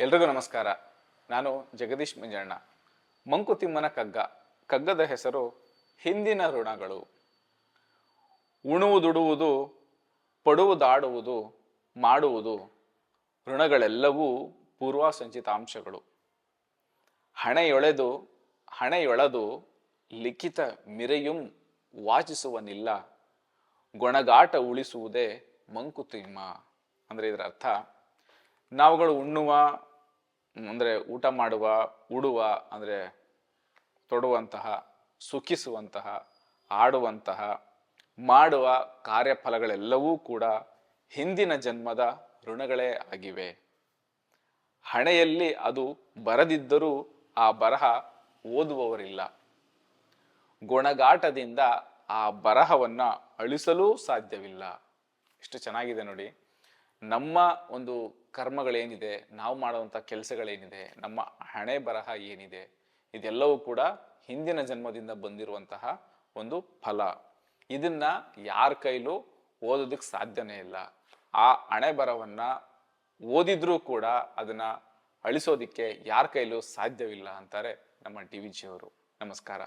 ಎಲ್ರಿಗೂ ನಮಸ್ಕಾರ. ನಾನು ಜಗದೀಶ್ ಮಂಜಣ್ಣ. ಮಂಕುತಿಮ್ಮನ ಕಗ್ಗ. ಕಗ್ಗದ ಹೆಸರು ಹಿಂದಿನ ಋಣಗಳು. ಉಣುವುದುಡುವುದು ಪಡುವುದಾಡುವುದು ಮಾಡುವುದು ಋಣಗಳೆಲ್ಲವೂ ಪೂರ್ವಸಂಚಿತಾಂಶಗಳು. ಹಣೆಯೊಳೆದು, ಹಣೆಯೊಳದು ಲಿಖಿತ ಮಿರೆಯುಂ ವಾಚಿಸುವನಿಲ್ಲ. ಗೊಣಗಾಟ ಉಳಿಸುವುದೇ ಮಂಕುತಿಮ್ಮ ಅಂದರೆ ಇದರ ಅರ್ಥ. ನಾವುಗಳು ಉಣ್ಣುವ ಅಂದರೆ ಊಟ ಮಾಡುವ, ಉಡುವ, ಅಂದರೆ ತೊಡುವಂತಹ, ಸುಖಿಸುವಂತಹ, ಆಡುವಂತಹ, ಮಾಡುವ ಕಾರ್ಯಫಲಗಳೆಲ್ಲವೂ ಕೂಡ ಹಿಂದಿನ ಜನ್ಮದ ಋಣಗಳೇ ಆಗಿವೆ. ಹಣೆಯಲ್ಲಿ ಅದು ಬರದಿದ್ದರೂ ಆ ಬರಹ ಓದುವವರಿಲ್ಲ. ಗುಣಗಾಟದಿಂದ ಆ ಬರಹವನ್ನ ಅಳಿಸಲೂ ಸಾಧ್ಯವಿಲ್ಲ. ಎಷ್ಟು ಚೆನ್ನಾಗಿದೆ ನೋಡಿ. ನಮ್ಮ ಒಂದು ಕರ್ಮಗಳೇನಿದೆ, ನಾವು ಮಾಡುವಂಥ ಕೆಲಸಗಳೇನಿದೆ, ನಮ್ಮ ಹಣೆ ಬರಹ ಏನಿದೆ, ಇದೆಲ್ಲವೂ ಕೂಡ ಹಿಂದಿನ ಜನ್ಮದಿಂದ ಬಂದಿರುವಂತಹ ಒಂದು ಫಲ. ಇದನ್ನ ಯಾರ ಕೈಲೂ ಓದೋದಕ್ಕೆ ಸಾಧ್ಯನೇ ಇಲ್ಲ. ಆ ಹಣೆ ಬರವನ್ನ ಓದಿದ್ರೂ ಕೂಡ ಅದನ್ನ ಅಳಿಸೋದಿಕ್ಕೆ ಯಾರ ಕೈಲೂ ಸಾಧ್ಯವಿಲ್ಲ ಅಂತಾರೆ ನಮ್ಮ ಡಿ ವಿ ಜಿಯವರು. ನಮಸ್ಕಾರ.